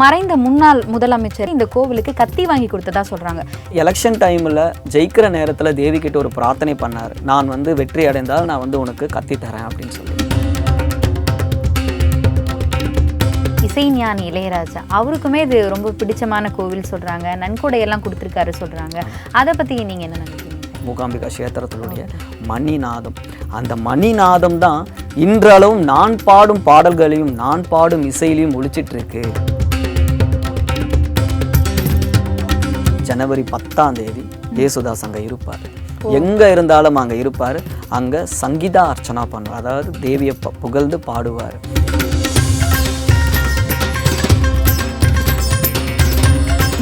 மறைந்த முன்னாள் முதலமைச்சர் இந்த கோவிலுக்கு கத்தி வாங்கி கொடுத்ததா சொல்றாங்க. எலெக்ஷன் டைமில் ஜெயிக்கிற நேரத்தில் தேவி கிட்ட ஒரு பிரார்த்தனை பண்ணார். நான் வந்து வெற்றி அடைந்தால் நான் வந்து உனக்கு கத்தி தரேன் அப்படின்னு சொல்லி. இசைஞானி இளையராஜா அவருக்குமே இது ரொம்ப பிடிச்சமான கோவில் சொல்றாங்க. நன்கொடையெல்லாம் கொடுத்துருக்காரு சொல்றாங்க. அதை பத்தி நீங்க என்ன நினைக்கிறீங்க? மூகாம்பிகா கஷேத்திரத்தினுடைய மணிநாதம். அந்த மணிநாதம் தான் இன்றளவும் நான் பாடும் பாடல்களையும் நான் பாடும் இசையிலையும் ஒழிச்சிட்டு இருக்கு. ஜனவரி பத்தாம் தேதி தேசுதாஸ் அங்கே இருப்பார். எங்கே இருந்தாலும் அங்கே இருப்பார். அங்கே சங்கீதா அர்ச்சனா பண்ணுவார். அதாவது தேவியை ப- புகழ்ந்து பாடுவார்.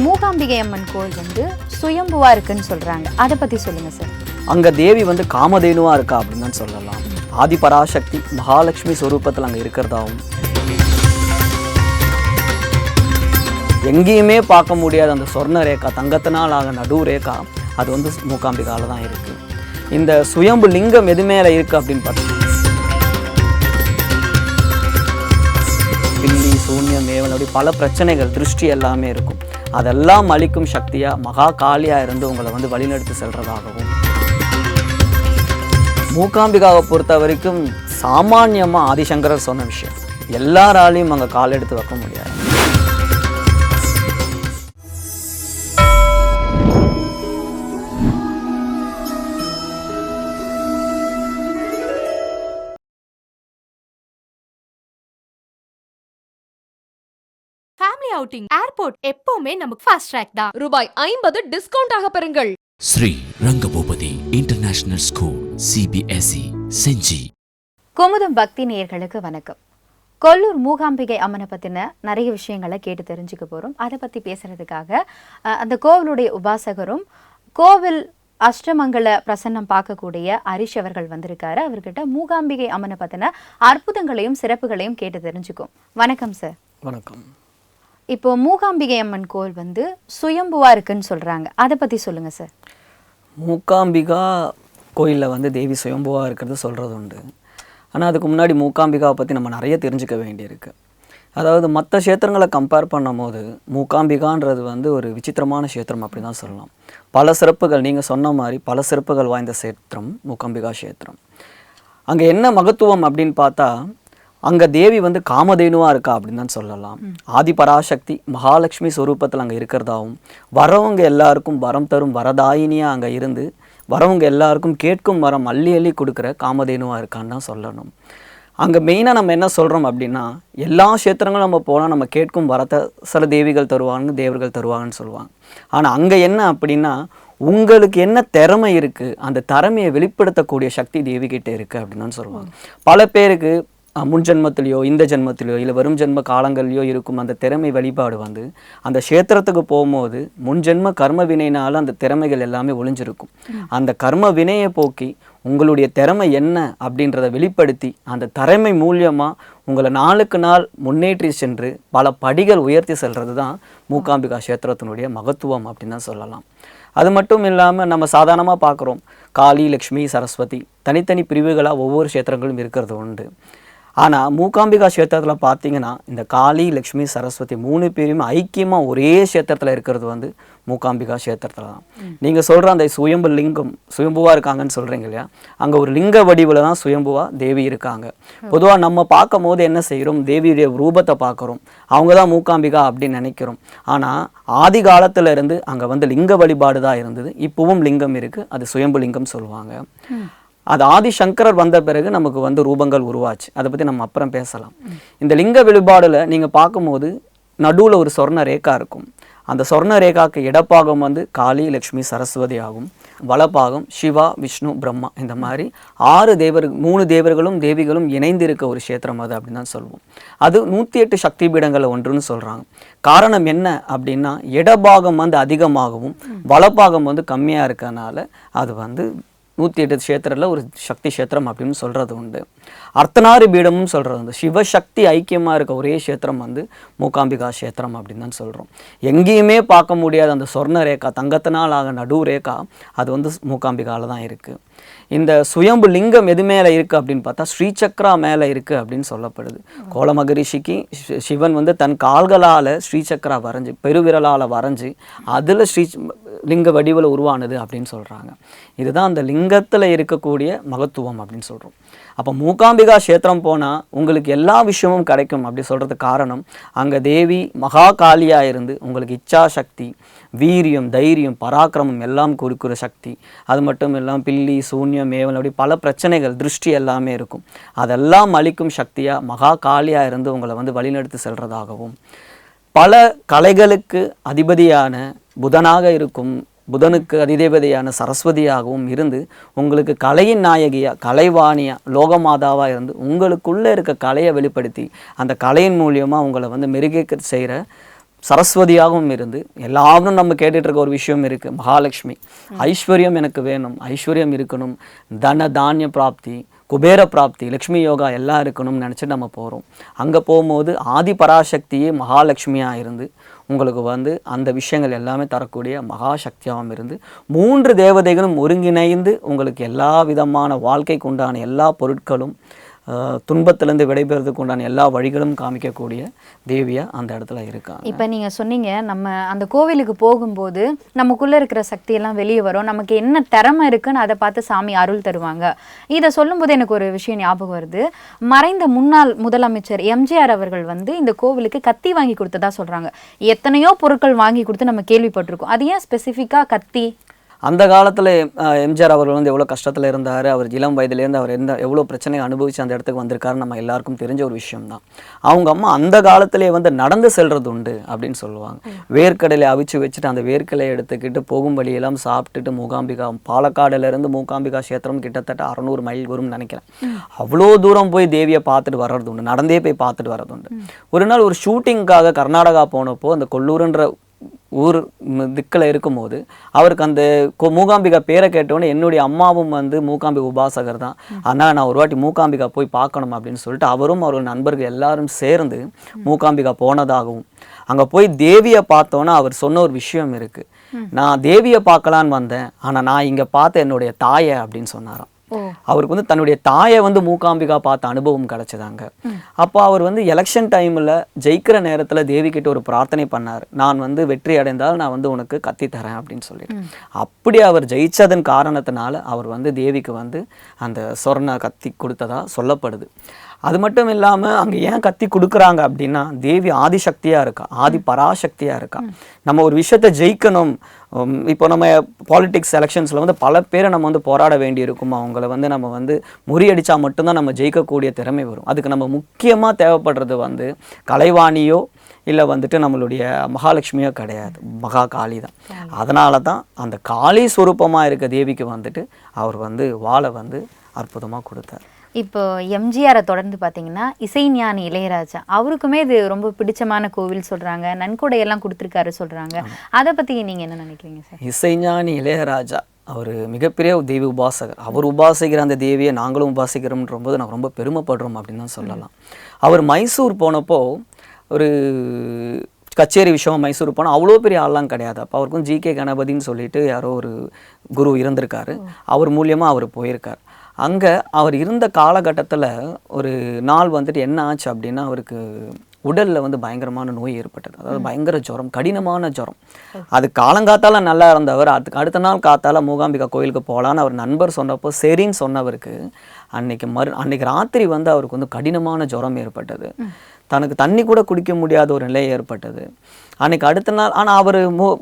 மூகாம்பிகை அம்மன் கோவில் வந்து சுயம்புவா இருக்குன்னு சொல்றாங்க. அதை பத்தி சொல்லுங்க சார் அங்கே தேவி வந்து காமதேனுவாக இருக்கா அப்படின்னு சொல்லலாம். ஆதிபராசக்தி மகாலட்சுமி ஸ்வரூபத்தில் அங்கே இருக்கிறதாவும் எங்கேயுமே பார்க்க முடியாத அந்த சொர்ண ரேகா தங்கத்தினால் ஆக நடு ரேகா அது வந்து மூகாம்பிகால தான் இருக்குது இந்த சுயம்பு லிங்கம் எது மேலே இருக்குது அப்படின்னு பார்த்தீங்கன்னா பில்லி சூன்யம் ஏவல் அப்படி பல பிரச்சனைகள் திருஷ்டி எல்லாமே இருக்கும். அதெல்லாம் அளிக்கும் சக்தியாக மகா காளியாக இருந்து உங்களை வந்து வழிநடத்தி செல்கிறதாகவும் மூகாம்பிகாவை பொறுத்த வரைக்கும் சாமானியமாக ஆதிசங்கரர் சொன்ன விஷயம். எல்லாராலையும் அங்கே கால் எடுத்து வைக்க முடியாது. அவுட்டிங் ஏர்போர்ட் எப்பவுமே நமக்கு ஃபாஸ்ட் ட்ராக் தான். ரூபாய் ஐம்பது டிஸ்கவுண்ட் ஆக பெறுங்கள். Sri Rangabupathi international school CBSE Gingee. Kumudam Bhakti நேயர்களுக்கு வணக்கம். கொல்லூர் மூகாம்பிகை அம்மனை பற்றின நிறைய விஷயங்களை கேட்டு தெரிஞ்சுக்க போகிறோம் அதை பற்றி பேசுகிறதுக்காக அந்த கோவிலுடைய உபாசகரும் கோவில் அஷ்டமங்கல பிரசன்னம் பார்க்கக்கூடிய ஹரிஷ் அவர்கள் வந்திருக்காரு. அவர்கிட்ட மூகாம்பிகை அம்மனை பற்றின அற்புதங்களையும் சிறப்புகளையும் கேட்டு தெரிஞ்சுக்கும் வணக்கம் சார் வணக்கம். இப்போ மூகாம்பிகை அம்மன் கோவில் வந்து சுயம்புவா இருக்குன்னு சொல்கிறாங்க அதை பற்றி சொல்லுங்கள் சார் மூகாம்பிகா கோயிலில் வந்து தேவி சுயம்புவாக இருக்கிறது சொல்கிறது உண்டு. ஆனால் அதுக்கு முன்னாடி மூகாம்பிகாவை பற்றி நம்ம நிறைய தெரிஞ்சுக்க வேண்டியிருக்கு. அதாவது மற்ற க்ஷேத்திரங்களை கம்பேர் பண்ணும்போது மூகாம்பிகான்றது வந்து ஒரு விசித்திரமான க்ஷேத்திரம் அப்படி தான் சொல்லலாம். பல சிறப்புகள் நீங்கள் சொன்ன மாதிரி பல சிறப்புகள் வாய்ந்த க்ஷேத்திரம் மூகாம்பிகா க்ஷேத்திரம். அங்கே என்ன மகத்துவம் அப்படின்னு பார்த்தா அங்கே தேவி வந்து காமதேனுவாக இருக்கா அப்படின்னு தான் சொல்லலாம். ஆதிபராசக்தி மகாலட்சுமி ஸ்வரூபத்தில் அங்கே இருக்கிறதாவும் வரவங்க எல்லாருக்கும் வரம் தரும் வரதாயினியாக அங்கே இருந்து வரவங்க எல்லாருக்கும் கேட்கும் வரம் அள்ளி அள்ளி கொடுக்குற காமதேனுவாக இருக்கான்னு தான் சொல்லணும். அங்கே மெயினாக நம்ம என்ன சொல்கிறோம் அப்படின்னா எல்லா க்ஷேத்திரங்களும் நம்ம போனால் நம்ம கேட்கும் வரத்தை சில தேவிகள் தருவாங்க தேவர்கள் தருவாங்கன்னு சொல்லுவாங்க. ஆனால் அங்கே என்ன அப்படின்னா உங்களுக்கு என்ன திறமை இருக்குது அந்த திறமையை வெளிப்படுத்தக்கூடிய சக்தி தேவிகிட்ட இருக்குது அப்படின்னு சொல்லுவாங்க. பல பேருக்கு முன் ஜென்மத்திலையோ இந்த ஜென்மத்திலையோ இல்லை வரும் ஜென்ம காலங்கள்லையோ இருக்கும் அந்த திறமை வெளிப்பாடு வந்து அந்த க்ஷேத்திரத்துக்கு போகும்போது முன் ஜென்ம கர்ம வினைனால அந்த திறமைகள் எல்லாமே ஒளிஞ்சிருக்கும். அந்த கர்ம வினையை போக்கி உங்களுடைய திறமை என்ன அப்படின்றத வெளிப்படுத்தி அந்த திறமை மூலியமாக உங்களை நாளுக்கு நாள் முன்னேற்றி சென்று பல படிகள் உயர்த்தி செல்கிறது தான் மூகாம்பிகா க்ஷேத்திரத்தினுடைய மகத்துவம் அப்படின்னு தான் சொல்லலாம். அது மட்டும் இல்லாமல் நம்ம சாதாரணமாக பார்க்குறோம் காளி லக்ஷ்மி சரஸ்வதி தனித்தனி பிரிவுகளாக ஒவ்வொரு க்ஷேத்திரங்களும் இருக்கிறது உண்டு. ஆனால் மூகாம்பிகா க்ஷேத்திரத்தில் பார்த்தீங்கன்னா இந்த காளி லக்ஷ்மி சரஸ்வதி மூணு பேருமே ஐக்கியமாக ஒரே க்ஷேத்திரத்தில் இருக்கிறது வந்து மூகாம்பிகா க்ஷேத்திரத்தில் தான். நீங்கள் சொல்கிற அந்த சுயம்பு லிங்கம் சுயம்புவாக இருக்காங்கன்னு சொல்கிறீங்க இல்லையா? அங்கே ஒரு லிங்க வடிவில் தான் சுயம்புவா தேவி இருக்காங்க. பொதுவாக நம்ம பார்க்கும் போது என்ன செய்கிறோம் தேவியுடைய ரூபத்தை பார்க்குறோம். அவங்க தான் மூகாம்பிகா அப்படின்னு நினைக்கிறோம். ஆனால் ஆதி காலத்துல இருந்து அங்கே வந்து லிங்க வழிபாடு தான் இருந்தது. இப்போவும் லிங்கம் இருக்குது அது சுயம்பு லிங்கம் சொல்லுவாங்க. அது ஆதிசங்கரர் வந்த பிறகு நமக்கு வந்து ரூபங்கள் உருவாச்சு. அதை பற்றி நம்ம அப்புறம் பேசலாம். இந்த லிங்க வெளிப்பாடில் நீங்கள் பார்க்கும்போது நடுவில் ஒரு சொர்ண ரேகா இருக்கும். அந்த சொர்ண ரேகாக்கு இடப்பாகம் வந்து காளி லக்ஷ்மி சரஸ்வதி ஆகும். வலப்பாகம் சிவா விஷ்ணு பிரம்மா இந்த மாதிரி ஆறு தேவர் மூணு தேவர்களும் தேவிகளும் இணைந்து இருக்க ஒரு க்ஷேத்திரம் அது அப்படின்னு தான் சொல்லுவோம் அது நூற்றி எட்டு சக்தி பீடங்களில் ஒன்றுன்னு சொல்கிறாங்க காரணம் என்ன அப்படின்னா இடபாகம் வந்து அதிகமாகவும் வலப்பாகம் வந்து கம்மியாக இருக்கனால அது வந்து நூற்றி எட்டு க்ஷேத்திரத்தில் ஒரு சக்தி க்ஷேத்திரம் அப்படின்னு சொல்கிறது உண்டு. அர்த்தநாரி பீடமும் சொல்கிறது உண்டு. சிவசக்தி ஐக்கியமாக இருக்க ஒரே க்ஷேத்திரம் வந்து மூகாம்பிகா க்ஷேத்திரம் அப்படின்னு தான் சொல்கிறோம் எங்கேயுமே பார்க்க முடியாத அந்த சொர்ண ரேகா தங்கத்தினால் ஆக நடு ரேகா அது வந்து மூகாம்பிகாவில் தான் இருக்குது இந்த சுயம்பு லிங்கம் எது மேலே இருக்குது அப்படின்னு பார்த்தா ஸ்ரீசக்ரா மேலே இருக்குது அப்படின்னு சொல்லப்படுது. கோல மகரிஷிக்கு சி- சிவன் வந்து தன் கால்களால் ஸ்ரீசக்ரா வரைஞ்சி பெருவிரலால் வரைஞ்சி அதில் ஸ்ரீ லிங்க வடிவில் உருவானது அப்படின்னு சொல்கிறாங்க இதுதான் அந்த லிங்கத்தில் இருக்கக்கூடிய மகத்துவம் அப்படின்னு சொல்கிறோம் அப்போ மூகாம்பிகா கஷேத்திரம் போனால் உங்களுக்கு எல்லா விஷயமும் கிடைக்கும் அப்படி சொல்கிறதுக்கு காரணம் அங்கே தேவி மகா காளியாக இருந்து உங்களுக்கு இச்சா சக்தி வீரியம் தைரியம் பராக்கிரமம் எல்லாம் கொடுக்குற சக்தி. அது மட்டும் இல்லாமல் பில்லி சூன்யம் மேவல் அப்படி பல பிரச்சனைகள் திருஷ்டி எல்லாமே இருக்கும். அதெல்லாம் அளிக்கும் சக்தியாக மகா காளியாக இருந்து உங்களை வந்து வழிநடத்தி செல்கிறதாகவும் பல கலைகளுக்கு அதிபதியான புதனாக இருக்கும் புதனுக்கு அதிதேவதையான சரஸ்வதியாகவும் இருந்து உங்களுக்கு கலையின் நாயகியாக கலைவாணியா லோகமாதாவாக இருந்து உங்களுக்குள்ளே இருக்க கலையை வெளிப்படுத்தி அந்த கலையின் மூலியமாக உங்களை வந்து மெருகேக்க செய்கிற சரஸ்வதியாகவும் இருந்து எல்லாரும் நம்ம கேட்டுட்டு இருக்க ஒரு விஷயம் இருக்குது மகாலட்சுமி. ஐஸ்வர்யம் எனக்கு வேணும். ஐஸ்வர்யம் இருக்கணும். தன தானிய பிராப்தி குபேர பிராப்தி லக்ஷ்மி யோகா எல்லாம் இருக்கணும்னு நினச்சிட்டு நம்ம போகிறோம் அங்கே போகும்போது ஆதி பராசக்தியே மகாலட்சுமியாக இருந்து உங்களுக்கு வந்து அந்த விஷயங்கள் எல்லாமே தரக்கூடிய மகாசக்தியாகவும் இருந்து மூன்று தேவதைகளும் ஒருங்கிணைந்து உங்களுக்கு எல்லா விதமான வாழ்க்கைக்கு உண்டான எல்லா பொருட்களும் துன்பத்திலேருந்து விடைபெறதுக்கு உண்டான எல்லா வழிகளும் காமிக்கக்கூடிய தேவியாக அந்த இடத்துல இருக்காங்க. இப்போ நீங்கள் சொன்னீங்க நம்ம அந்த கோவிலுக்கு போகும்போது நமக்குள்ளே இருக்கிற சக்தியெல்லாம் வெளியே வரும். நமக்கு என்ன திறமை இருக்குன்னு அதை பார்த்து சாமி அருள் தருவாங்க. இதை சொல்லும்போது எனக்கு ஒரு விஷயம் ஞாபகம் வருது. மறைந்த முன்னாள் முதலமைச்சர் எம்ஜிஆர் அவர்கள் வந்து இந்த கோவிலுக்கு கத்தி வாங்கி கொடுத்ததா சொல்கிறாங்க எத்தனையோ பொருட்கள் வாங்கி கொடுத்து நம்ம கேள்விப்பட்டிருக்கோம். அது ஏன் ஸ்பெசிஃபிக்காக கத்தி? அந்த காலத்தில் எம்ஜிஆர் அவர்கள் வந்து எவ்வளோ கஷ்டத்தில் இருந்தார் அவர் இளம் வயதுலேருந்து அவர் எந்த எவ்வளோ பிரச்சனையை அனுபவித்து அந்த இடத்துக்கு வந்திருக்காருன்னு நம்ம எல்லாருக்கும் தெரிஞ்ச ஒரு விஷயம் தான் அவங்க அம்மா அந்த காலத்திலே வந்து நடந்து செல்றது உண்டு அப்படின்னு சொல்லுவாங்க. வேர்க்கடலை அவிச்சு வச்சுட்டு அந்த வேர்க்கடலையை எடுத்துக்கிட்டு போகும் வழியெல்லாம் சாப்பிட்டுட்டு மூகாம்பிகா பாலக்காடுல இருந்து மூகாம்பிகா கஷேத்திரம் கிட்டத்தட்ட அறநூறு மைல் வரும்னு நினைக்கிறேன். அவ்வளோ தூரம் போய் தேவியை பார்த்துட்டு வர்றது உண்டு. நடந்தே போய் பார்த்துட்டு வர்றது உண்டு. ஒரு நாள் ஒரு ஷூட்டிங்காக கர்நாடகா போனப்போ அந்த கொல்லூருன்ற ஊர் திக்கில் இருக்கும்போது அவருக்கு அந்த மூகாம்பிகா பேரை கேட்டோன்னே என்னுடைய அம்மாவும் வந்து மூகாம்பிகா உபாசகர் தான். அதனால் நான் ஒரு வாட்டி மூகாம்பிகா போய் பார்க்கணும் அப்படின்னு சொல்லிட்டு அவரும் அவரோட நண்பர்கள் எல்லாரும் சேர்ந்து மூகாம்பிகா போனதாகவும் அங்கே போய் தேவியை பார்த்தோன்னா அவர் சொன்ன ஒரு விஷயம் இருக்கு. நான் தேவியை பார்க்கலான்னு வந்தேன் ஆனால் நான் இங்கே பார்த்த என்னுடைய தாயை அப்படின்னு சொன்னாராம். ஓ. அவருக்கு வந்து தன்னுடைய தாயை வந்து மூகாம்பிகா பார்த்த அனுபவம் கிடைச்சதாங்க. அப்போ அவர் வந்து எலெக்ஷன் டைமில் ஜெயிக்கிற நேரத்தில் தேவி கிட்ட ஒரு பிரார்த்தனை பண்ணார். நான் வந்து வெற்றி அடைந்தால் நான் வந்து உனக்கு கத்தி தரேன் அப்படின்னு சொல்லிட்டு. அப்படி அவர் ஜெயிச்சதன் காரணத்தினால அவர் வந்து தேவிக்கு வந்து அந்த சொர்ண கத்தி கொடுத்ததா சொல்லப்படுது. அது மட்டும் இல்லாமல் அங்கே ஏன் கத்தி கொடுக்குறாங்க அப்படின்னா தேவி ஆதிசக்தியாக இருக்கா ஆதி பராசக்தியாக இருக்கா. நம்ம ஒரு விஷயத்தை ஜெயிக்கணும். இப்போ நம்ம பாலிடிக்ஸ் எலெக்ஷன்ஸில் வந்து பல பேரை நம்ம வந்து போராட வேண்டியிருக்கும். அவங்கள வந்து நம்ம வந்து முறியடிச்சா மட்டும்தான் நம்ம ஜெயிக்கக்கூடிய திறமை வரும். அதுக்கு நம்ம முக்கியமாக தேவைப்படுறது வந்து கலைவாணியோ இல்லை வந்துட்டு நம்மளுடைய மகாலட்சுமியோ கிடையாது. மகா காளி தான். அதனால தான் அந்த காளி ஸ்வரூபமாக இருக்க தேவிக்கு வந்துட்டு அவர் வந்து வாளை வந்து அற்புதமாக கொடுத்தார். இப்போ எம்ஜிஆரை தொடர்ந்து பார்த்தீங்கன்னா இசைஞானி இளையராஜா. அவருக்குமே இது ரொம்ப பிடிச்சமான கோவில் சொல்றாங்க. நன்கொடையெல்லாம் கொடுத்துருக்காரு சொல்றாங்க. அதை பத்தி நீங்க என்ன நினைக்கிறீங்க சார்? இசைஞானி இளையராஜா அவர் மிகப்பெரிய தெய்வ உபாசகர். அவர் உபாசிக்கிற அந்த தேவியை நாங்களும் உபாசிக்கிறோம்ன்ற போது நாங்கள் ரொம்ப பெருமைப்படுறோம் அப்படின்னு தான் சொல்லலாம். அவர் மைசூர் போனப்போ ஒரு கச்சேரி விஷயமா மைசூர் போனால் அவ்வளோ பெரிய ஆள்லாம் கிடையாது. அப்போ அவருக்கும் ஜிகே கணபதின்னு சொல்லிட்டு யாரோ ஒரு குரு இருந்திருக்காரு. அவர் மூலியமாக அவர் போயிருக்கார். அங்கே அவர் இருந்த காலகட்டத்தில் ஒரு நாள் வந்துட்டு என்ன ஆச்சு அப்படின்னா அவருக்கு உடலில் வந்து பயங்கரமான நோய் ஏற்பட்டது. அதாவது பயங்கர ஜுரம் கடினமான ஜுரம். அது காலங்காத்தால நல்லா இருந்தவர் அதுக்கு அடுத்த நாள் காத்தால மூகாம்பிகா கோயிலுக்கு போகலான்னு அவர் நண்பர் சொன்னப்போ சரின்னு சொன்னவருக்கு அன்னைக்கு மறு அன்னைக்கு ராத்திரி வந்து அவருக்கு வந்து கடினமான ஜுரம் ஏற்பட்டது. தனக்கு தண்ணி கூட குடிக்க முடியாத ஒரு நிலை ஏற்பட்டது. அன்னைக்கு அடுத்த நாள் ஆனால் அவர்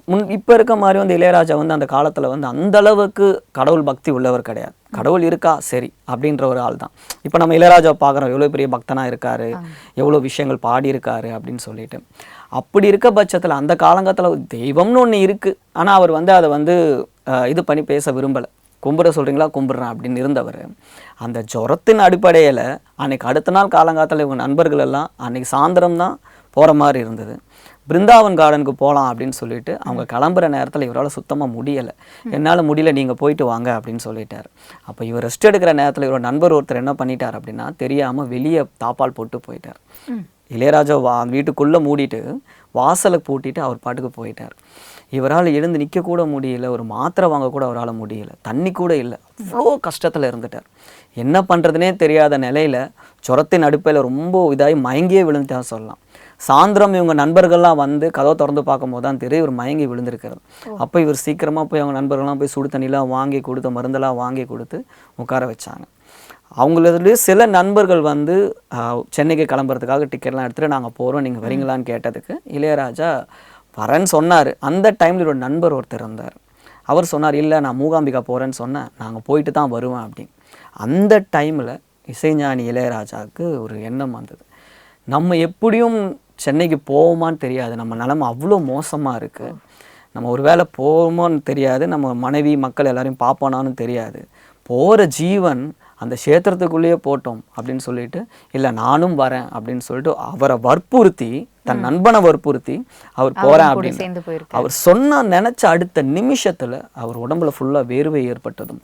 முன் இப்போ இருக்க மாதிரி வந்து இளையராஜா வந்து அந்த காலத்தில் வந்து அந்த அளவுக்கு கடவுள் பக்தி உள்ளவர் கிடையாது. கடவுள் இருக்கா? சரி அப்படின்ற ஒரு ஆள் தான். இப்போ நம்ம இளையராஜா பார்க்குறோம். எவ்வளோ பெரிய பக்தனாக இருக்காரு? எவ்வளோ விஷயங்கள் பாடியிருக்காரு அப்படின்னு சொல்லிட்டு. அப்படி இருக்க பட்சத்தில் அந்த காலங்கத்தில் தெய்வம்னு ஒன்று இருக்குது ஆனால் அவர் வந்து அதை வந்து இது பண்ணி பேச விரும்பலை. கும்பிட சொல்கிறீங்களா கும்பிட்றேன் அப்படின்னு இருந்தவர். அந்த ஜுரத்தின் அடிப்படையில் அன்னைக்கு அடுத்த நாள் காலங்காலத்தில் இவங்க நண்பர்கள் எல்லாம் அன்னைக்கு சாயந்தரம் தான் போகிற மாதிரி இருந்தது. பிருந்தாவன் கார்டனுக்கு போகலாம் அப்படின்னு சொல்லிட்டு அவங்க கிளம்புற நேரத்தில் இவரால் சுத்தமாக முடியலை. என்னால் முடியல நீங்கள் போயிட்டு வாங்க அப்படின்னு சொல்லிட்டார். அப்போ இவர் ரெஸ்ட் எடுக்கிற நேரத்தில் இவரோட நண்பர் ஒருத்தர் என்ன பண்ணிட்டார் அப்படின்னா தெரியாமல் வெளியே தாப்பால் போட்டு போயிட்டார். இளையராஜா வா வீட்டுக்குள்ளே மூடிட்டு வாசலை பூட்டிட்டு அவர் பாட்டுக்கு போயிட்டார். இவரால் எழுந்து நிற்க கூட முடியல ஒரு மாத்திரை வாங்க கூட அவரால் முடியல. தண்ணி கூட இல்லை. அவ்வளோ கஷ்டத்தில் இருந்துட்டார். என்ன பண்ணுறதுனே தெரியாத நிலையில் சுரத்தின் அடுப்பையில் ரொம்ப இதாகி மயங்கியே விழுந்துட்டா சொல்லலாம். சாயந்தரம் இவங்க நண்பர்கள்லாம் வந்து கதவை திறந்து பார்க்கும்போது தான் தெரியும் இவர் மயங்கி விழுந்திருக்கிறது. அப்போ இவர் சீக்கிரமாக போய் அவங்க நண்பர்கள்லாம் போய் சுடு தண்ணிலாம் வாங்கி கொடுத்து மருந்தெல்லாம் வாங்கி கொடுத்து உட்கார வச்சாங்க. அவங்களதுலேயே சில நண்பர்கள் வந்து சென்னைக்கு கிளம்புறதுக்காக டிக்கெட்லாம் எடுத்துகிட்டு நாங்கள் போகிறோம் நீங்கள் வரீங்களான்னு கேட்டதுக்கு இளையராஜா வரேன்னு சொன்னார். அந்த டைமில் ஒரு நண்பர் ஒருத்தர் இருந்தார். அவர் சொன்னார் இல்லை நான் மூகாம்பிகா போகிறேன்னு சொன்னேன் நாங்கள் போயிட்டு தான் வருவேன் அப்படின்னு. அந்த டைமில் இசைஞானி இளையராஜாவுக்கு ஒரு எண்ணம் வந்தது. நம்ம எப்படியும் சென்னைக்கு போவோமான்னு தெரியாது. நம்ம நிலமை அவ்வளோ மோசமாக இருக்குது நம்ம ஒரு வேளை போவோமோன்னு தெரியாது. நம்ம மனைவி மக்கள் எல்லாரையும் பார்ப்போனான்னு தெரியாது. போகிற ஜீவன் அந்த க்ஷேத்திரத்துக்குள்ளேயே போட்டோம் அப்படின்னு சொல்லிட்டு இல்லை நானும் வரேன் அப்படின்னு சொல்லிட்டு அவரை வற்புறுத்தி தன் நண்பனை வற்புறுத்தி அவர் போகிறேன் அப்படின்னு. அவர் சொன்ன நினச்ச அடுத்த நிமிஷத்தில் அவர் உடம்புல ஃபுல்லாக வேர்வை ஏற்பட்டதும்.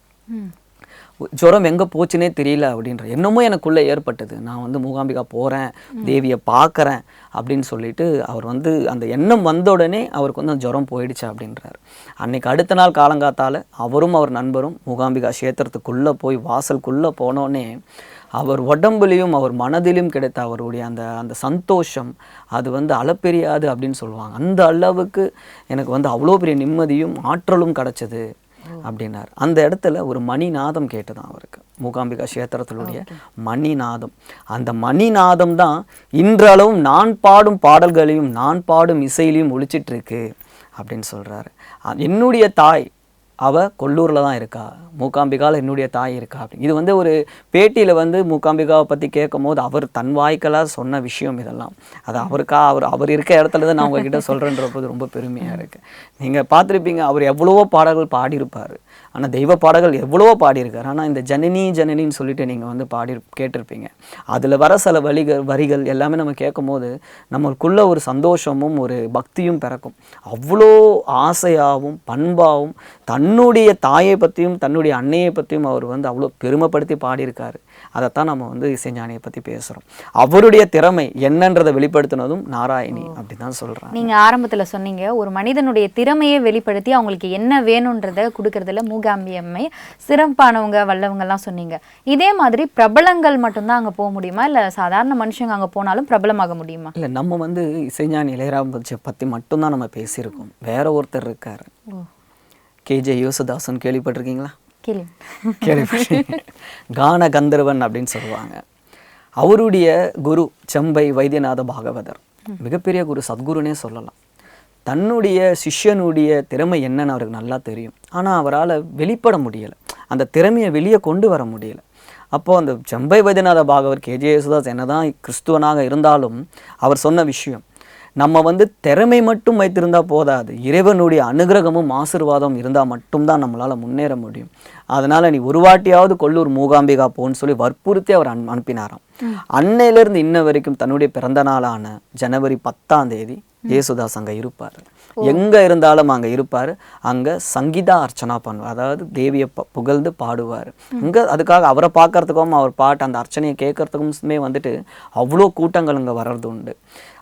ஜுரம் எங்கே போச்சுனே தெரியல அப்படின்ற என்னமோ எனக்குள்ளே ஏற்பட்டது. நான் வந்து மூகாம்பிகா போகிறேன் தேவியை பார்க்குறேன் அப்படின்னு சொல்லிட்டு அவர் வந்து அந்த எண்ணம் வந்த உடனே அவருக்கு வந்து அந்த ஜுரம் போயிடுச்சு அப்படின்றார். அன்னைக்கு அடுத்த நாள் காலங்காத்தால அவரும் அவர் நண்பரும் மூகாம்பிகா க்ஷேத்திரத்துக்குள்ளே போய் வாசலுக்குள்ளே போனோடனே அவர் உடம்புலையும் அவர் மனதிலும் கிடைத்த அவருடைய அந்த அந்த சந்தோஷம் அது வந்து அளப்பெரியாது அப்படின்னு சொல்லுவாங்க. அந்த அளவுக்கு எனக்கு வந்து அவ்வளோ பெரிய நிம்மதியும் ஆற்றலும் கிடைச்சது. அப்படின்னார். அந்த இடத்துல ஒரு மணிநாதம் கேட்டுதான் அவருக்கு. மூகாம்பிகா கஷேத்திரத்தினுடைய மணிநாதம். அந்த மணிநாதம் தான் இன்றளவும் நான் பாடும் பாடல்களையும் நான் பாடும் இசையிலையும் ஒழிச்சிட்டு இருக்கு அப்படின்னு சொல்றாரு. அ- என்னுடைய தாய் அவ கொல்லூரில் தான் இருக்கா? மூகாம்பிகாவில் என்னுடைய தாய் இருக்கா? அப்படி. இது வந்து ஒரு பேட்டியில் வந்து மூகாம்பிகாவை பற்றி கேட்கும் போது அவர் தன் வாய்க்கலாக சொன்ன விஷயம் இதெல்லாம். அது அவருக்கா? அவர் அவர் இருக்க இடத்துல தான் நான் உங்ககிட்ட சொல்கிறேன்ற போது ரொம்ப பெருமையாக இருக்குது நீங்கள் பார்த்துருப்பீங்க அவர் எவ்வளவோ பாடல்கள் பாடியிருப்பார். ஆனால் தெய்வ பாடல்கள் எவ்வளவோ பாடியிருக்காரு. ஆனால் இந்த ஜனனி ஜனனின்னு சொல்லிட்டு நீங்கள் வந்து பாடி கேட்டிருப்பீங்க. அதில் வர சில வழிகள் வரிகள் எல்லாமே நம்ம கேட்கும் போது நம்மளுக்குள்ள ஒரு சந்தோஷமும் ஒரு பக்தியும் பிறக்கும். அவ்வளோ ஆசையாகவும் பண்பாகவும் தன்னுடைய தாயை பற்றியும் தன்னுடைய அன்னையை பற்றியும் அவர் வந்து அவ்வளோ பெருமைப்படுத்தி பாடியிருக்காரு. அதைத்தான் நம்ம வந்து இசைஞானியை பற்றி பேசுகிறோம் அவருடைய திறமை என்னன்றதை வெளிப்படுத்தினதும் நாராயணி அப்படி தான் சொல்கிறாங்க நீங்க ஆரம்பத்துல சொன்னீங்க ஒரு மனிதனுடைய திறமையை வெளிப்படுத்தி அவங்களுக்கு என்ன வேணுன்றத கொடுக்கறதுல மூகாம்பி அம்மை சிறப்பானவங்க வல்லவங்க எல்லாம் சொன்னீங்க. இதே மாதிரி பிரபலங்கள் மட்டும்தான் அங்க போக முடியுமா? இல்ல சாதாரண மனுஷங்க அங்க போனாலும் பிரபலமாக முடியுமா? இல்லை நம்ம வந்து இசைஞானி இளையராஜை பற்றி மட்டும்தான் நம்ம பேசியிருக்கோம். வேற ஒருத்தர் இருக்கார். கேஜே யோசுதாசன் கேள்விப்பட்டிருக்கீங்களா? கேள்வி கேள்விப்பட்டீங்க கான கந்தர்வன் அப்படின்னு சொல்லுவாங்க. அவருடைய குரு செம்பை வைத்தியநாத பாகவதர். மிகப்பெரிய குரு சத்குருனே சொல்லலாம். தன்னுடைய சிஷ்யனுடைய திறமை என்னன்னு அவருக்கு நல்லா தெரியும். ஆனால் அவரால் வெளிப்பட முடியலை. அந்த திறமையை வெளியே கொண்டு வர முடியல. அப்போது அந்த செம்பை வைத்தியநாத பாகவர் கேஜே யேசுதாஸ் என்னதான் கிறிஸ்துவனாக இருந்தாலும் அவர் சொன்ன விஷயம் நம்ம வந்து திறமை மட்டும் வைத்திருந்தா போதாது. இறைவனுடைய அனுகிரகமும் ஆசீர்வாதம் இருந்தால் மட்டும்தான் நம்மளால் முன்னேற முடியும். அதனால் நீ ஒரு வாட்டியாவது கொல்லூர் மூகாம்பிகா போன்னு சொல்லி வற்புறுத்தி அவர் அனு அனுப்பினாராம். அன்னையிலிருந்து இன்ன வரைக்கும் தன்னுடைய பிறந்த நாளான ஜனவரி பத்தாம் தேதி இயேசுதாஸ் அங்கே இருப்பார். எங்கே இருந்தாலும் அங்கே இருப்பார். அங்கே சங்கீதா அர்ச்சனா பண்ணுவார். அதாவது தேவியை ப- புகழ்ந்து பாடுவார். அங்கே அதுக்காக அவரை பார்க்கறதுக்கும் அவர் பாட்டு அந்த அர்ச்சனையை கேட்கறதுக்குமே வந்துட்டு அவ்வளோ கூட்டங்கள் அங்கே வர்றது உண்டு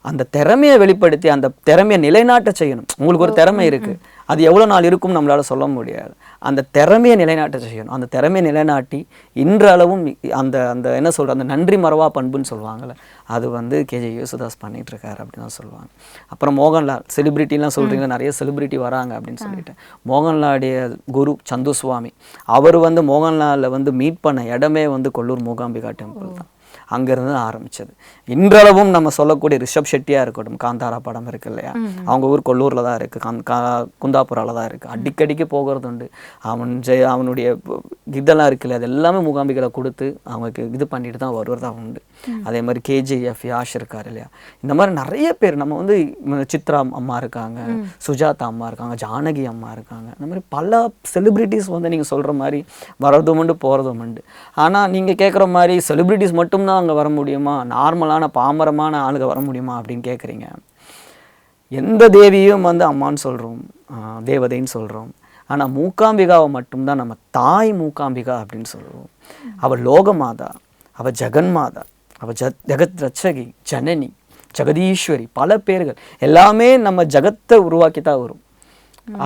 அந்த திறமையை வெளிப்படுத்தி அந்த திறமையை நிலைநாட்ட செய்யணும். உங்களுக்கு ஒரு திறமை இருக்குது அது எவ்வளோ நாள் இருக்கும் நம்மளால சொல்ல முடியாது. அந்த திறமையை நிலைநாட்ட செய்யணும். அந்த திறமையை நிலைநாட்டி இன்றளவும் அந்த அந்த என்ன சொல்ற அந்த நன்றி மறவா பண்புன்னு சொல்லுவாங்கள்ல அது வந்து கேஜே யேசுதாஸ் பண்ணிட்டு இருக்காரு அப்படின்னு தான் சொல்லுவாங்க. அப்புறம் மோகன்லால் செலிபிரிட்டிலாம் சொல்றீங்களா? நிறைய செலிபிரிட்டி வராங்க அப்படின்னு சொல்லிட்டு. மோகன்லாடைய குரு சந்து சுவாமி அவர் வந்து மோகன்லாலில் வந்து மீட் பண்ண இடமே வந்து கொல்லூர் மூகாம்பிகா டெம்பிள் தான். அங்கேருந்து ஆரம்பிச்சது. இன்றளவும் நம்ம சொல்லக்கூடிய ரிஷப் ஷெட்டியா இருக்கட்டும் காந்தாரா படம் இருக்கு இல்லையா? அவங்க ஊர் கொல்லூரில் தான் இருக்குது காந் கா குந்தாபுரால தான் இருக்குது அடிக்கடிக்கு போகிறது உண்டு. அவன் ஜெய அவனுடைய இதெல்லாம் இருக்குல்ல அது எல்லாமே மூகாம்பிகளை கொடுத்து அவங்களுக்கு இது பண்ணிட்டு தான் வருவதா உண்டு. அதே மாதிரி கேஜிஎஃப் யாஷ் இருக்கார் இல்லையா? இந்த மாதிரி நிறைய பேர் நம்ம வந்து சித்ரா அம்மா இருக்காங்க சுஜாதா அம்மா இருக்காங்க ஜானகி அம்மா இருக்காங்க. இந்த மாதிரி பல செலிபிரிட்டிஸ் வந்து நீங்கள் சொல்கிற மாதிரி வர்றதும் உண்டு போகிறதும் உண்டு. ஆனால் நீங்கள் கேட்குற மாதிரி செலிபிரிட்டிஸ் மட்டும்தான் அங்கே வர முடியுமா? நார்மலான பாமரமான ஆளுங்க வர முடியுமா அப்படின்னு கேட்குறீங்க? எந்த தேவியும் வந்து அம்மான்னு சொல்கிறோம் தேவதைன்னு சொல்கிறோம் ஆனால் மூக்காம்பிகாவை மட்டும்தான் நம்ம தாய் மூக்காம்பிகா அப்படின்னு சொல்லுவோம். அவள் லோகமாதா அவள் ஜெகன்மாதா அவள் ஜ ஜெகத் ரட்சகி ஜனனி ஜெகதீஸ்வரி பல பேர்கள் எல்லாமே நம்ம ஜகத்தை உருவாக்கி தான் வரும்.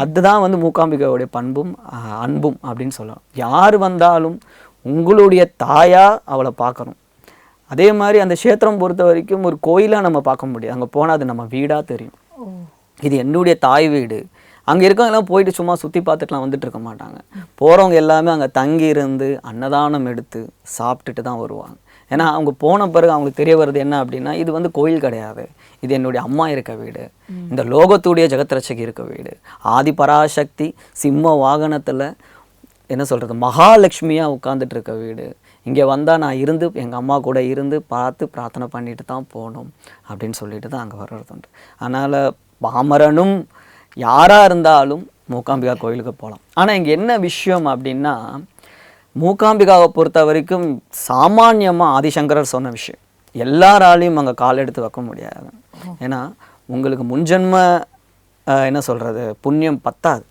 அதுதான் வந்து மூக்காம்பிகாவுடைய பண்பும் அன்பும் அப்படின்னு சொல்லலாம். யார் வந்தாலும் உங்களுடைய தாயாக அவளை பார்க்கணும். அதே மாதிரி அந்த க்ஷேத்திரம் பொறுத்த வரைக்கும் ஒரு கோயிலாக நம்ம பார்க்க முடியாது அங்கே போனால் அது நம்ம வீடாக தெரியும். இது என்னுடைய தாய் வீடு. அங்கே இருக்கவங்க எல்லாம் போயிட்டு சும்மா சுற்றி பார்த்துட்டுலாம் வந்துட்டு இருக்க மாட்டாங்க. போகிறவங்க எல்லாமே அங்கே தங்கி இருந்து அன்னதானம் எடுத்து சாப்பிட்டுட்டு தான் வருவாங்க. ஏன்னா அவங்க போன பிறகு அவங்களுக்கு தெரிய வருது என்ன அப்படின்னா இது வந்து கோயில் கிடையாது. இது என்னுடைய அம்மா இருக்க வீடு. இந்த லோகத்துடைய ஜெகத்ரட்சகி இருக்க வீடு. ஆதி பராசக்தி சிம்ம வாகனத்தில் என்ன சொல்கிறது மகாலட்சுமியாக உட்காந்துட்டு இருக்க வீடு. இங்கே வந்தால் நான் இருந்து எங்கள் அம்மா கூட இருந்து பார்த்து பிரார்த்தனை பண்ணிட்டு தான் போகணும் அப்படின்னு சொல்லிட்டு தான் அங்கே வர்றது உண்டு. அதனால் பாமரனும் யாராக இருந்தாலும் மூகாம்பிகா கோயிலுக்கு போகலாம். ஆனால் இங்கே என்ன விஷயம் அப்படின்னா மூகாம்பிகாவை பொறுத்த வரைக்கும் சாமானியமாக ஆதிசங்கரர் சொன்ன விஷயம். எல்லாராலையும் அங்கே கால் எடுத்து வைக்க முடியாது. ஏன்னா உங்களுக்கு முன்ஜென்ம என்ன சொல்கிறது புண்ணியம் பத்தாது.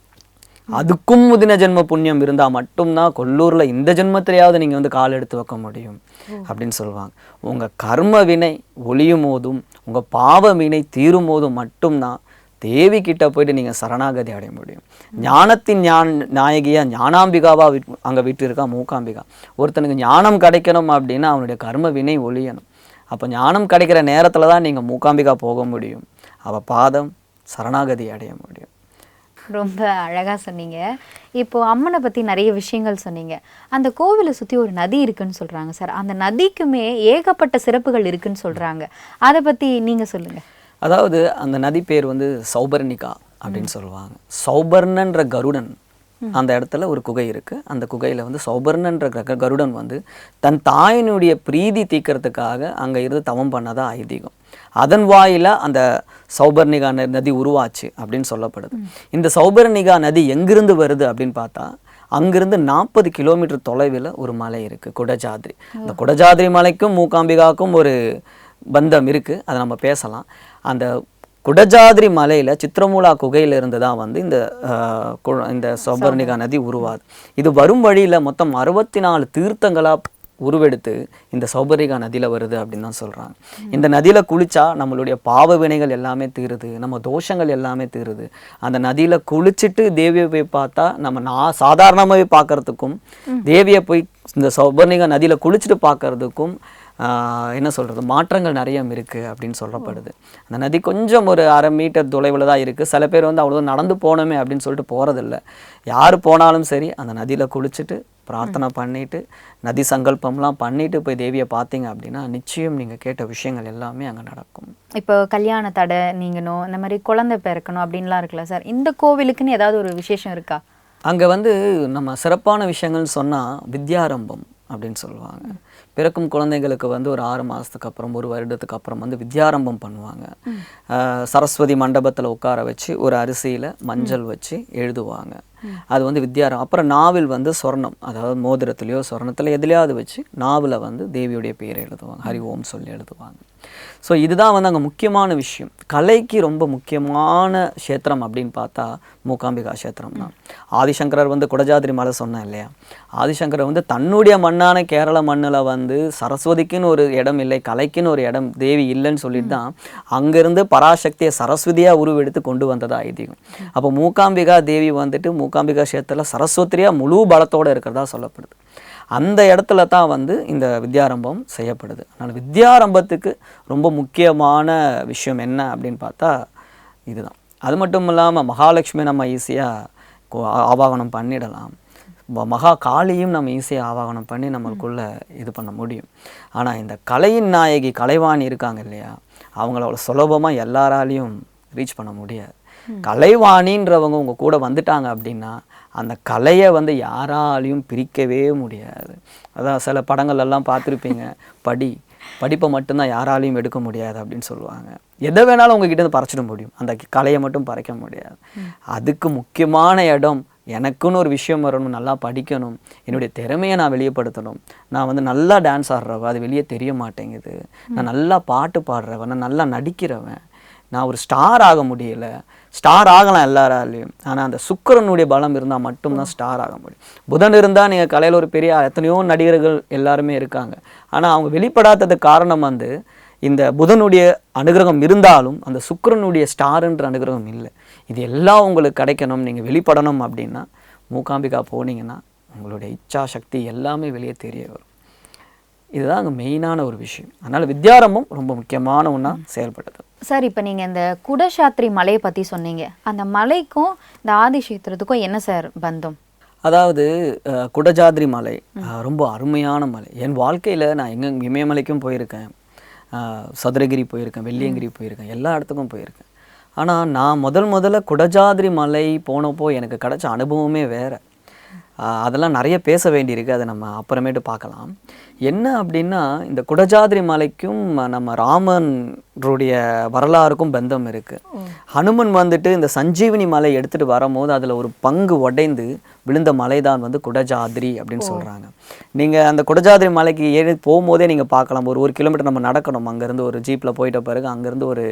அதுக்கும் முதின ஜென்ம புண்ணியம் இருந்தால் மட்டும்தான் கொல்லூரில் இந்த ஜென்மத்திலேயாவது நீங்கள் வந்து கால் எடுத்து வைக்க முடியும் அப்படின்னு சொல்லுவாங்க. உங்கள் கர்ம வினை ஒளியும் போதும் உங்கள் பாவ வினை தீரும் போதும் மட்டும்தான் தேவி கிட்ட போயிட்டு நீங்கள் சரணாகதி அடைய முடியும். ஞானத்தின் ஞான் நாயகியாக ஞானாம்பிகாவாக விட் அங்கே விட்டு இருக்கா மூகாம்பிகா ஒருத்தனுக்கு ஞானம் கிடைக்கணும் அப்படின்னா அவனுடைய கர்ம வினை ஒழியணும். அப்போ ஞானம் கிடைக்கிற நேரத்தில் தான் நீங்கள் மூகாம்பிகா போக முடியும். அவள் பாதம் சரணாகதி அடைய முடியும். ரொம்ப அழகா சொன்னீங்க. இப்போ அம்மனை பத்தி நிறைய விஷயங்கள் சொன்னீங்க. அந்த கோவிலை சுத்தி ஒரு நதி இருக்குன்னு சொல்றாங்க சார். அந்த நதிக்குமே ஏகப்பட்ட சிறப்புகள் இருக்குன்னு சொல்றாங்க. அதை பத்தி நீங்க சொல்லுங்க. அதாவது அந்த நதி பேர் வந்து சௌபர்ணிகா அப்படின்னு சொல்லுவாங்க. சௌபர்ணன்ற கருடன் அந்த இடத்துல ஒரு குகை இருக்குது அந்த குகையில் வந்து சௌபர்ணன்ற கருடன் வந்து தன் தாயினுடைய பிரீதி தீக்கிறதுக்காக அங்கே இருந்து தவம் பண்ணதா ஐதீகம். அதன் வாயில அந்த சௌபர்ணிகா நதி உருவாச்சு அப்படின்னு சொல்லப்படுது. இந்த சௌபர்ணிகா நதி எங்கிருந்து வருது அப்படின்னு பார்த்தா அங்கிருந்து நாற்பது கிலோமீட்டர் தொலைவில் ஒரு மலை இருக்கு குடஜாதிரி. அந்த குடஜாதிரி மலைக்கும் மூகாம்பிகாவுக்கும் ஒரு பந்தம் இருக்குது அதை நம்ம பேசலாம். அந்த குடஜாத்ரி மலையில சித்திரமூலா குகையில இருந்து தான் வந்து இந்த இந்த சௌபர்ணிகா நதி உருவாது இது வரும் வழியில மொத்தம் அறுபத்தி நாலு தீர்த்தங்களா உருவெடுத்து இந்த சௌபர்ணிகா நதியில வருது அப்படின்னு தான் சொல்றாங்க. இந்த நதியில குளிச்சா நம்மளுடைய பாவ வினைகள் எல்லாமே தீருது நம்ம தோஷங்கள் எல்லாமே தீருது. அந்த நதியில குளிச்சுட்டு தேவியை போய் பார்த்தா நம்ம நான் சாதாரணமாகவே பார்க்கறதுக்கும் தேவியை போய் இந்த சௌபர்ணிகா நதியில குளிச்சுட்டு பார்க்கறதுக்கும் என்ன சொல்கிறது மாற்றங்கள் நிறைய இருக்குது அப்படின்னு சொல்லப்படுது. அந்த நதி கொஞ்சம் ஒரு அரை மீட்டர் தொலைவில் தான் இருக்குது சில பேர் வந்து அவ்வளோ நடந்து போனோமே அப்படின்னு சொல்லிட்டு போகிறதில்ல யார் போனாலும் சரி அந்த நதியில் குளிச்சுட்டு பிரார்த்தனை பண்ணிட்டு நதி சங்கல்பம்லாம் பண்ணிட்டு போய் தேவியை பார்த்தீங்க அப்படின்னா நிச்சயம் நீங்கள் கேட்ட விஷயங்கள் எல்லாமே அங்கே நடக்கும். இப்போ கல்யாண தடை நீங்கணும் இந்த மாதிரி குழந்தை பிறக்கணும் அப்படின்லாம் இருக்குல்ல சார். இந்த கோவிலுக்குன்னு ஏதாவது ஒரு விசேஷம் இருக்கா? அங்கே வந்து நம்ம சிறப்பான விஷயங்கள்னு சொன்னால் வித்யாரம்பம் அப்படின்னு சொல்லுவாங்க. பிறக்கும் குழந்தைங்களுக்கு வந்து ஒரு ஆறு மாதத்துக்கு அப்புறம் ஒரு வருடத்துக்கு அப்புறம் வந்து வித்யாரம்பம் பண்ணுவாங்க. சரஸ்வதி மண்டபத்தில் உட்கார வச்சு ஒரு அரிசியில் மஞ்சள் வச்சு எழுதுவாங்க. அது வந்து வித்யாரம். அப்புறம் நாவில் வந்து சொர்ணம். அதாவது மோதிரத்துலேயோ சொர்ணத்தில் எதுலையாவது வச்சு நாவில் வந்து தேவியுடைய பேரை எழுதுவாங்க. ஹரி ஓம் சொல்லி எழுதுவாங்க. ஸோ இதுதான் வந்து அங்கே முக்கியமான விஷயம். கலைக்கு ரொம்ப முக்கியமான க்ஷேத்திரம் அப்படின்னு பார்த்தா மூகாம்பிகா க்ஷேத்திரம் தான் ஆதிசங்கரர் வந்து குடஜாதிரி மலை சொன்னேன் இல்லையா? ஆதிசங்கரர் வந்து தன்னுடைய மண்ணான கேரள மண்ணில் வந்து சரஸ்வதிக்குன்னு ஒரு இடம் இல்லை கலைக்குன்னு ஒரு இடம் தேவி இல்லைன்னு சொல்லிட்டு தான் அங்கேருந்து பராசக்தியை சரஸ்வதியாக உருவெடுத்து கொண்டு வந்ததா ஐதீகம். அப்போ மூகாம்பிகா தேவி வந்துட்டு மூகாம்பிகா க்ஷேத்திரத்தில் சரஸ்வதியாக முழு பலத்தோடு இருக்கிறதா சொல்லப்படுது. அந்த இடத்துல தான் வந்து இந்த வித்யாரம்பம் செய்யப்படுது. அதனால் வித்யாரம்பத்துக்கு ரொம்ப முக்கியமான விஷயம் என்ன அப்படின்னு பார்த்தா இதுதான். அது மட்டும் இல்லாமல் மகாலட்சுமி நம்ம ஈஸியாக ஆவாகனம் பண்ணிடலாம். மகா காளியும் நம்ம ஈஸியாக ஆவாகனம் பண்ணி நம்மளுக்குள்ள இது பண்ண முடியும். ஆனால் இந்த கலையின் நாயகி கலைவாணி இருக்காங்க இல்லையா? அவங்கள அவ்வளோ சுலபமாக எல்லாராலையும் ரீச் பண்ண முடியாது. கலைவாணின்றவங்க உங்கள் கூட வந்துட்டாங்க அப்படின்னா அந்த கலையை வந்து யாராலையும் பிரிக்கவே முடியாது. அதான் சில படங்கள் எல்லாம் பார்த்துருப்பீங்க. படி படிப்பை மட்டும்தான் யாராலையும் எடுக்க முடியாது அப்படின்னு சொல்லுவாங்க. எதை வேணாலும் உங்ககிட்ட இருந்து பறைச்சிட முடியும். அந்த கலையை மட்டும் பறைக்க முடியாது. அதுக்கு முக்கியமான இடம் எனக்குன்னு ஒரு விஷயம் வரணும் நல்லா படிக்கணும் என்னுடைய திறமையை நான் வெளியப்படுத்தணும் நான் வந்து நல்லா டான்ஸ் ஆடுறவ அது வெளியே தெரிய மாட்டேங்குது. நான் நல்லா பாட்டு பாடுறவன் நான் நல்லா நடிக்கிறவன். நான் ஒரு ஸ்டார் ஆக முடியல. ஸ்டார் ஆகலாம் எல்லாராலையும். ஆனால் அந்த சுக்கரனுடைய பலம் இருந்தால் மட்டும்தான் ஸ்டார் ஆக முடியும். புதன் இருந்தால் நீங்கள் கலையில் ஒரு பெரிய எத்தனையோ நடிகர்கள் எல்லாருமே இருக்காங்க. ஆனால் அவங்க வெளிப்படாதது காரணம் வந்து இந்த புதனுடைய அனுகிரகம் இருந்தாலும் அந்த சுக்கரனுடைய ஸ்டார்ன்ற அனுகிரகம் இல்லை. இது எல்லாம் உங்களுக்கு கிடைக்கணும். நீங்கள் வெளிப்படணும் அப்படின்னா மூகாம்பிகா போனீங்கன்னா உங்களுடைய இச்சா சக்தி எல்லாமே வெளியே தெரிய வரும். இதுதான் அங்கே மெயினான ஒரு விஷயம். அதனால் வித்யாரம்பம் ரொம்ப முக்கியமான ஒன்றா செயல்பட்டது. சார் இப்போ நீங்கள் இந்த குடசாத்திரி மலையை பற்றி சொன்னீங்க. அந்த மலைக்கும் இந்த ஆதிசேத்திரத்துக்கும் என்ன சார் பந்தம்? அதாவது குடஜாத்ரி மலை ரொம்ப அருமையான மலை. என் வாழ்க்கையில் நான் எங்கே இமயமலைக்கும் போயிருக்கேன். சதுரகிரி போயிருக்கேன் வெள்ளியங்கிரி போயிருக்கேன் எல்லா இடத்துக்கும் போயிருக்கேன். ஆனால் நான் முதல் முதல்ல குடஜாத்ரி மலை போனப்போ எனக்கு கிடைச்ச அனுபவமே வேறு. அதெல்லாம் நிறைய பேச வேண்டியிருக்கு. அதை நம்ம அப்புறமேட்டு பார்க்கலாம். என்ன அப்படின்னா இந்த குடஜாத்ரி மலைக்கும் நம்ம ராமனுடைய வரலாறுக்கும் பந்தம் இருக்குது ஹனுமன் வந்துட்டு இந்த சஞ்சீவினி மலை எடுத்துகிட்டு வரும்போது அதில் ஒரு பங்கு உடைந்து விழுந்த மலை தான் வந்து குடஜாத்ரி அப்படின்னு சொல்கிறாங்க நீங்கள் அந்த குடஜாத்ரி மலைக்கு ஏறி போகும்போதே நீங்கள் பார்க்கலாம். ஒரு ஒரு கிலோமீட்டர் நம்ம நடக்கணும். அங்கேருந்து ஒரு ஜீப்பில் போயிட்ட பிறகு அங்கேருந்து ஒரு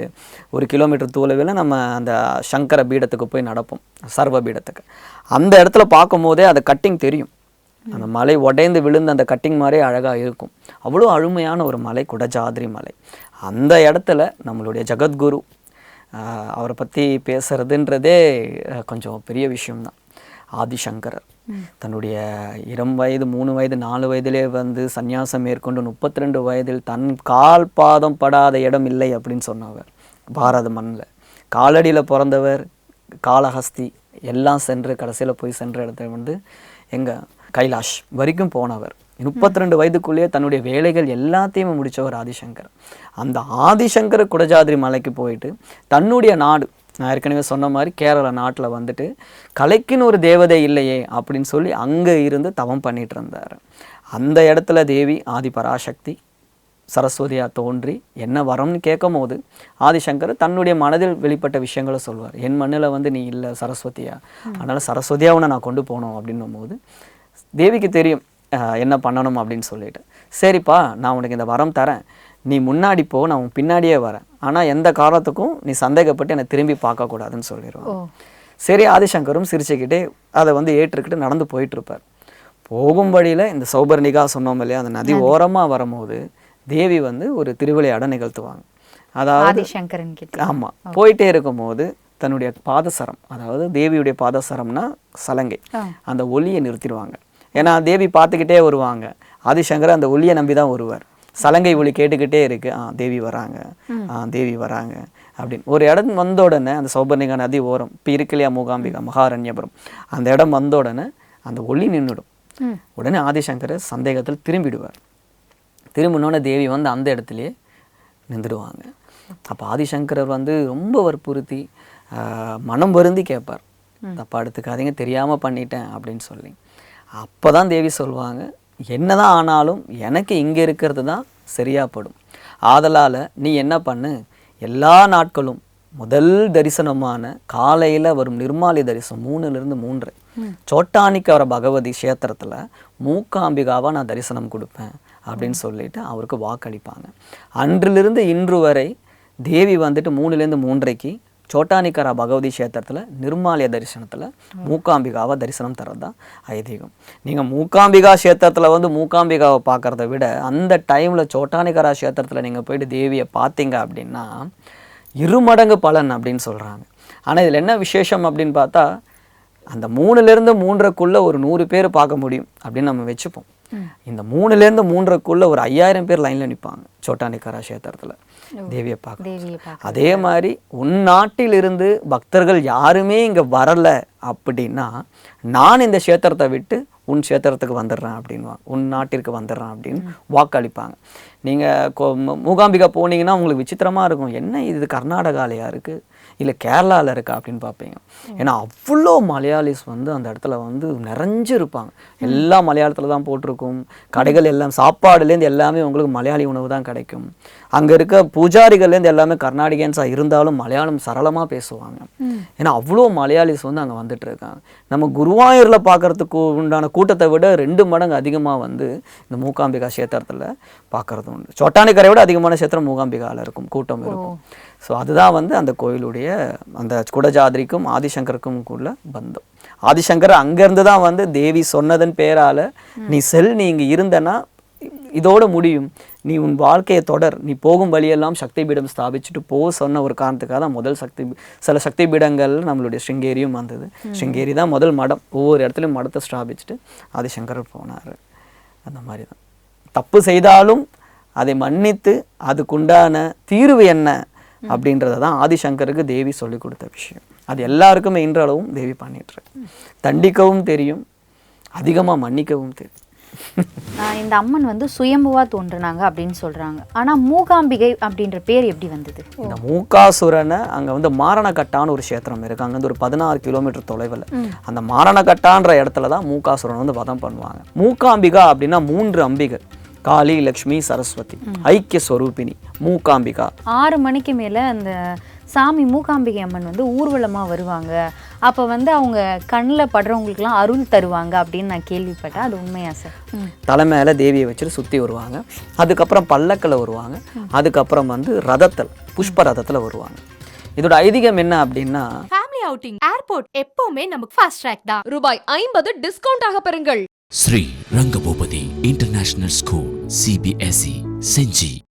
ஒரு கிலோமீட்டர் தூளவில் நம்ம அந்த சங்கர பீடத்துக்கு போய் நடப்போம். சர்வ பீடத்துக்கு. அந்த இடத்துல பார்க்கும்போதே அந்த கட்டிங் தெரியும். அந்த மலை உடைந்து விழுந்த அந்த கட்டிங் மாதிரியே அழகாக இருக்கும். அவ்வளோ அருமையான ஒரு மலை குடஜாத்ரி மலை. அந்த இடத்துல நம்மளுடைய ஜகத்குரு அவரை பற்றி பேசுறதுன்றதே அஹ், கொஞ்சம் பெரிய விஷயம்தான். ஆதிசங்கரர். தன்னுடைய இளம் வயது மூணு வயது நாலு வயதிலே வந்து சந்நியாசம் மேற்கொண்டு முப்பத்தி ரெண்டு வயதில் தன் கால் பாதம் படாத இடம் இல்லை அப்படின்னு சொன்னவர். பாரத மண்ணில். காலடியில் பிறந்தவர் காளஹஸ்தி. எல்லாம் சென்று கடைசியில் போய் சென்ற இடத்துல வந்து எங்கள் கைலாஷ் வரைக்கும் போனவர். முப்பத்தி ரெண்டு வயதுக்குள்ளேயே தன்னுடைய வேலைகள் எல்லாத்தையுமே முடித்தவர் ஆதிசங்கர். அந்த ஆதிசங்கர் குடஜாதிரி மலைக்கு போயிட்டு தன்னுடைய நாடு நான் ஏற்கனவே சொன்ன மாதிரி கேரளா நாட்டில் வந்துட்டு கலைக்குன்னு ஒரு தேவதை இல்லையே அப்படின்னு சொல்லி அங்கே இருந்து தவம் பண்ணிட்டு இருந்தார். அந்த இடத்துல தேவி ஆதி பராசக்தி சரஸ்வதியா தோன்றி என்ன வரம்னு கேட்கும் போது ஆதிசங்கர் தன்னுடைய மனதில் வெளிப்பட்ட விஷயங்களை சொல்வார். என் மண்ணில் வந்து நீ இல்லை சரஸ்வதியா. அதனால சரஸ்வதியா உன்னை நான் கொண்டு போகணும். அப்படின்னும் போது தேவிக்கு தெரியும் என்ன பண்ணணும்? அப்படின்னு சொல்லிட்டு. சரிப்பா நான் உனக்கு இந்த வரம் தரேன். நீ முன்னாடி போ நான் உன் பின்னாடியே வரேன். ஆனால் எந்த காரணத்துக்கும் நீ சந்தேகப்பட்டு என்னை திரும்பி பார்க்கக்கூடாதுன்னு சொல்லிடுவான் சரி ஆதிசங்கரும் சிரிச்சுக்கிட்டே அதை வந்து ஏற்றுக்கிட்டு நடந்து போயிட்டு இருப்பார். போகும் வழியில் இந்த சௌபர்ணிகா சொன்னோம் இல்லையா அந்த நதி ஓரமாக வரும்போது தேவி வந்து ஒரு திருவிளையாட நிகழ்த்துவாங்க. அதாவது ஆதிசங்கரன் கிட்ட. ஆமா. போயிட்டே இருக்கும்போது தன்னுடைய பாதசரம் அதாவது தேவியுடைய பாதசரம்னா சலங்கை. அந்த ஒளியை நிறுத்திடுவாங்க. ஏன்னா தேவி பார்த்துக்கிட்டே வருவாங்க. ஆதிசங்கர் அந்த ஒளியை நம்பி தான் வருவார். சலங்கை ஒளி கேட்டுக்கிட்டே இருக்கு. ஆ தேவி வராங்க. ஆ தேவி வராங்க. அப்படின்னு. ஒரு இடம் வந்த உடனே அந்த சௌபர்ணிகா நதி ஓரம் இப்போ இருக்கு இல்லையா மூகாம்பிகா மகாரண்யபுரம் அந்த இடம் வந்த உடனே அந்த ஒளி நின்றுடும் உடனே ஆதிசங்கர் சந்தேகத்தில் திரும்பிடுவார். திரும்பினோடனே தேவி வந்து அந்த இடத்துலயே நின்றுடுவாங்க. அப்போ ஆதிசங்கரர் வந்து ரொம்ப வற்புறுத்தி மனம் வருந்தி கேட்பார். தப்பா எடுத்துக்காதீங்க தெரியாமல் பண்ணிட்டேன் அப்படின்னு சொல்லி. அப்போ தான் தேவி சொல்லுவாங்க என்னதான் ஆனாலும் எனக்கு இங்கே இருக்கிறது தான் சரியாப்படும். ஆதலால் நீ என்ன பண்ணு எல்லா நாட்களும் முதல் தரிசனமான காலையில் வரும் நிர்மாலி தரிசனம் மூணுலேருந்து மூன்று சோட்டானிக்கவர பகவதி கஷேத்திரத்தில் மூக்காம்பிகாவா நான் தரிசனம் கொடுப்பேன். அப்படின்னு சொல்லிட்டு அவருக்கு வாக்களிப்பாங்க. அன்றிலிருந்து இன்று வரை தேவி வந்துட்டு மூணுலேருந்து மூன்றைக்கு சோட்டானிக்கரா பகவதி கஷேத்திரத்தில் நிர்மாலய தரிசனத்தில் மூக்காம்பிகாவை தரிசனம் தர்றது தான் ஐதீகம். நீங்கள் மூக்காம்பிகா கஷேத்திரத்தில் வந்து மூக்காம்பிகாவை பார்க்குறத விட அந்த டைமில் சோட்டானிக்கரா கஷேத்திரத்தில் நீங்கள் போயிட்டு தேவியை பார்த்தீங்க அப்படின்னா இருமடங்கு பலன் அப்படின்னு சொல்கிறாங்க ஆனால் இதில் என்ன விசேஷம் அப்படின்னு பார்த்தா அந்த மூணுலேருந்து மூன்றைக்குள்ளே ஒரு நூறு பேர் பார்க்க முடியும் அப்படின்னு நம்ம வச்சுப்போம். இந்த மூணுலேருந்து மூன்றரைக்குள்ள ஒரு ஐயாயிரம் பேர் லைனில் நிற்பாங்க சோட்டானிக்கரா கஷேத்திரத்தில். தேவியை பார்க்க தேவியை பார்க்க அதே மாதிரி உன் நாட்டிலிருந்து பக்தர்கள் யாருமே இங்கே வரல அப்படின்னா நான் இந்த க்ஷேத்திரத்தை விட்டு உன் க்ஷேத்திரத்துக்கு வந்துடுறேன் அப்படின்வாங்க உன் நாட்டிற்கு வந்துடுறேன் அப்படின்னு வாக்களிப்பாங்க. நீங்கள் மூகாம்பிகா போனீங்கன்னா உங்களுக்கு விசித்திரமாக இருக்கும். என்ன இது கர்நாடகாலையா இருக்குது இல்லை கேரளாவில் இருக்கா? அப்படின்னு பார்ப்பீங்க. ஏன்னா அவ்வளோ மலையாளிஸ் வந்து அந்த இடத்துல வந்து நிறைஞ்சு இருப்பாங்க எல்லாம் மலையாளத்தில் தான் போட்டிருக்கும். கடைகள் எல்லாம் சாப்பாடுலேருந்து எல்லாமே உங்களுக்கு மலையாளி உணவு தான் கிடைக்கும். அங்கே இருக்க பூஜாரிகள்லேருந்து எல்லாமே கர்நாடிகன்ஸாக இருந்தாலும் மலையாளம் சரளமாக பேசுவாங்க. ஏன்னா அவ்வளோ மலையாளிஸ் வந்து அங்கே வந்துட்டு இருக்காங்க. நம்ம குருவாயூரில் பார்க்கறதுக்கு உண்டான கூட்டத்தை விட ரெண்டு மடங்கு அதிகமாக வந்து இந்த மூகாம்பிகா கஷேத்திரத்தில் பார்க்கறது உண்டு. சொட்டானிக்கரை விட அதிகமான கஷேத்திரம் மூகாம்பிகாவில் இருக்கும். கூட்டம் இருக்கும். ஸோ அதுதான் வந்து அந்த கோயிலுடைய அந்த குடஜாதிரிக்கும் ஆதிசங்கருக்கும் உள்ள பந்தம். ஆதிசங்கர் அங்கேருந்து தான் வந்து தேவி சொன்னதன் பேரால நீ செல் நீ இங்கே இருந்தனா இதோட முடியும். நீ உன் வாழ்க்கையை தொடர். நீ போகும் வழியெல்லாம் சக்தி பீடம் ஸ்தாபிச்சுட்டு போ சொன்ன ஒரு காரணத்துக்காக தான் முதல் சக்தி சில சக்தி பீடங்கள் நம்மளுடைய ஸ்ருங்கேரியும் வந்தது. ஸ்ருங்கேரி தான் முதல் மடம். ஒவ்வொரு இடத்துலையும் மடத்தை ஸ்தாபிச்சுட்டு ஆதிசங்கரர் போனார். அந்த மாதிரி தான். தப்பு செய்தாலும் அதை மன்னித்து அதுக்குண்டான தீர்வு என்ன? அப்படின்றத தான் ஆதிசங்கருக்கு தேவி சொல்லி கொடுத்த விஷயம். அது எல்லாருக்குமே இன்றளவும் தேவி பண்ணிட்டு தண்டிக்கவும் தெரியும் அதிகமாக மன்னிக்கவும் தெரியும். இந்த அம்மன் வந்து சுயம்புவா தோன்றுனாங்க அப்படின்னு சொல்றாங்க. ஆனா மூகாம்பிகை அப்படின்ற பேர் எப்படி வந்தது? இந்த மூகாசுரனை அங்கே வந்து மாரணகட்டான்னு ஒரு கஷேத்திரம் இருக்கு. அங்கேருந்து ஒரு பதினாறு கிலோமீட்டர் தொலைவில். அந்த மாரணகட்டான்ற இடத்துல தான் மூகாசுரன் வந்து வதம் பண்ணுவாங்க. மூகாம்பிகா அப்படின்னா மூன்று அம்பிகள் காளி லக்ஷ்மி சரஸ்வதி. ஐக்கிய ஸ்வரூபிணி மூகாம்பிகா. ஆறு மணிக்கு மேல அந்த சாமி மூகாம்பிகை அம்மன் வந்து ஊர்வலமா வருவாங்க. அப்ப வந்து அவங்க கண்ணில் படுறவங்களுக்குலாம் அருள் தருவாங்க அப்படின்னு நான் கேள்விப்பட்டேன். அது உண்மையா சார் தலை மேல தேவியை வச்சுட்டு சுற்றி வருவாங்க. அதுக்கப்புறம் பல்லக்கில் வருவாங்க. அதுக்கப்புறம் வந்து ரதத்தில் புஷ்ப ரதத்தில் வருவாங்க. இதோட ஐதீகம் என்ன அப்படின்னா ஃபேமிலி அவுட்டிங் ஏர்போர்ட் எப்பவுமே நமக்கு ஃபாஸ்ட் ட்ராக் தான். ரூபாய் ஐம்பது டிஸ்கவுண்ட் ஆக பெறுங்கள். Sri Rangabhopati International School, CBSE Senji.